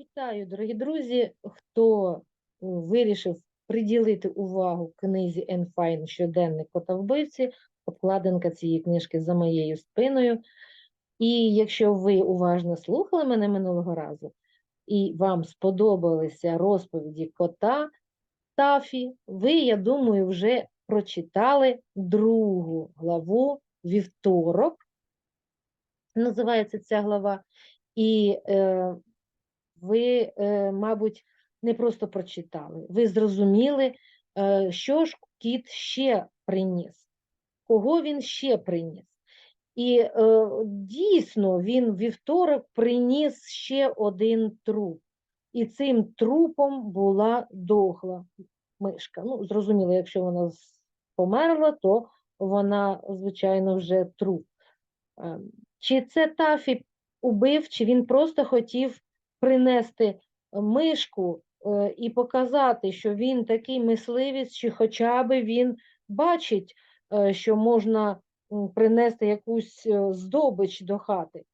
Вітаю, дорогі друзі, хто е, вирішив приділити увагу книзі Енфайн щоденник кота вбивці, обкладинка цієї книжки за моєю спиною. І якщо ви уважно слухали мене минулого разу, і вам сподобалися розповіді кота Тафі, ви, я думаю, вже прочитали другу главу вівторок. Називається ця глава. І е, ви, е, мабуть, не просто прочитали, ви зрозуміли, е, що ж кіт ще приніс, кого він ще приніс. І е, дійсно він вівторок приніс ще один труп. І цим трупом була дохла мишка. Ну, зрозуміло, якщо вона померла, то вона, звичайно, вже труп. Е, Чи це Тафі убив, чи він просто хотів принести мишку е, і показати, що він такий мисливець, чи хоча б він бачить, е, що можна принести якусь е, здобич до хати,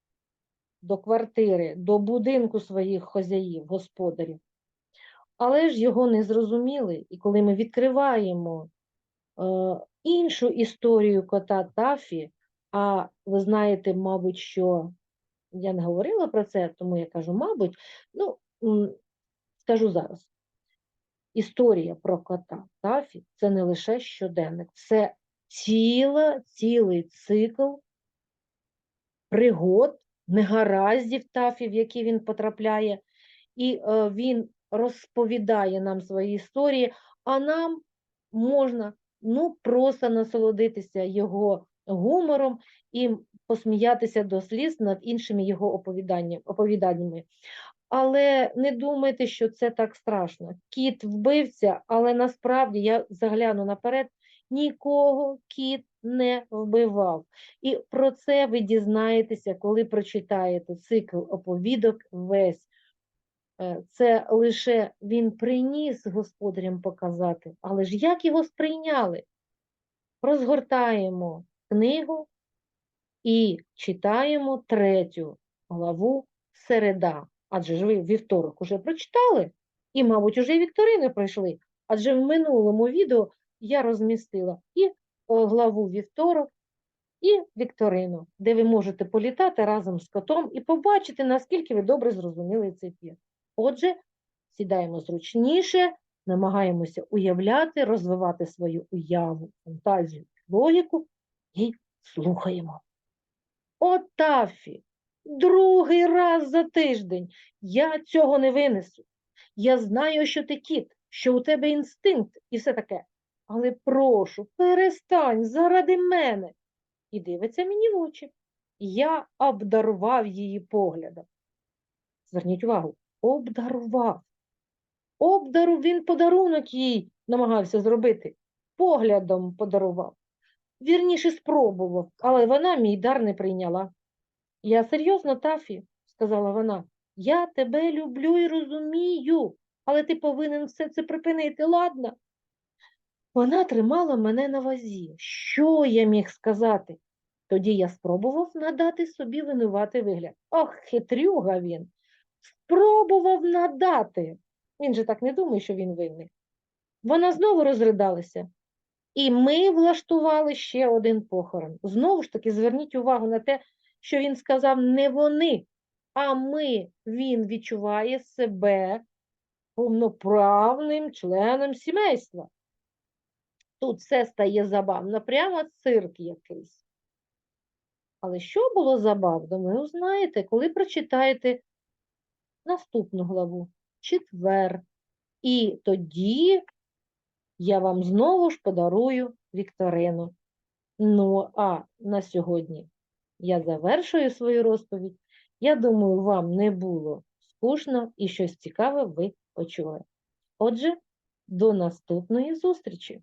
до квартири, до будинку своїх хазяїв, господарів. Але ж його не зрозуміли, і коли ми відкриваємо е, іншу історію кота Тафі, а ви знаєте, мабуть, що я не говорила про це, тому я кажу, мабуть, ну, скажу зараз. Історія про кота Тафі це не лише щоденник, це ціла, цілий цикл пригод, негараздів Тафі, в які він потрапляє, і е, він розповідає нам свої історії, а нам можна ну, просто насолодитися його гумором і посміятися до сліз над іншими його оповіданнями. Але не думайте, що це так страшно. Кіт вбивця, але насправді я загляну наперед, нікого кіт не вбивав. І про це ви дізнаєтеся, коли прочитаєте цикл оповідок весь. Е, Це лише він приніс господарям показати, але ж як його сприйняли? Розгортаємо книгу і читаємо третю главу середа. Адже ж ви вівторок уже прочитали, і, мабуть, уже вікторини пройшли. Адже в минулому відео я розмістила і главу вівторок, і вікторину, де ви можете політати разом з котом і побачити, наскільки ви добре зрозуміли цей твір. Отже, сідаємо зручніше, намагаємося уявляти, розвивати свою уяву, фантазію, логіку і слухаємо. О, Тафі, другий раз за тиждень я цього не винесу. Я знаю, що ти кіт, що у тебе інстинкт і все таке. Але прошу, перестань заради мене. І дивиться мені в очі. Я обдарував її поглядом. Зверніть увагу, обдарував. Обдару він подарунок їй намагався зробити. Поглядом подарував. Вірніше спробував, але вона мій дар не прийняла. Я серйозно, Тафі, сказала вона, я тебе люблю і розумію, але ти повинен все це припинити, ладно? Вона тримала мене на вазі. Що я міг сказати? Тоді я спробував надати собі винуватий вигляд. Ох, хитрюга він. Спробував надати. Він же так не думає, що він винний. Вона знову розридалася. І ми влаштували ще один похорон. Знову ж таки, зверніть увагу на те, що він сказав не вони, а ми. Він відчуває себе повноправним членом сімейства. Тут все стає забавно, прямо цирк якийсь. Але що було забавно, ви узнаєте, коли прочитаєте наступну главу, четвер. І тоді я вам знову ж подарую Вікторину. Ну, а на сьогодні я завершую свою розповідь. Я думаю, вам не було скучно і щось цікаве ви почули. Отже, до наступної зустрічі!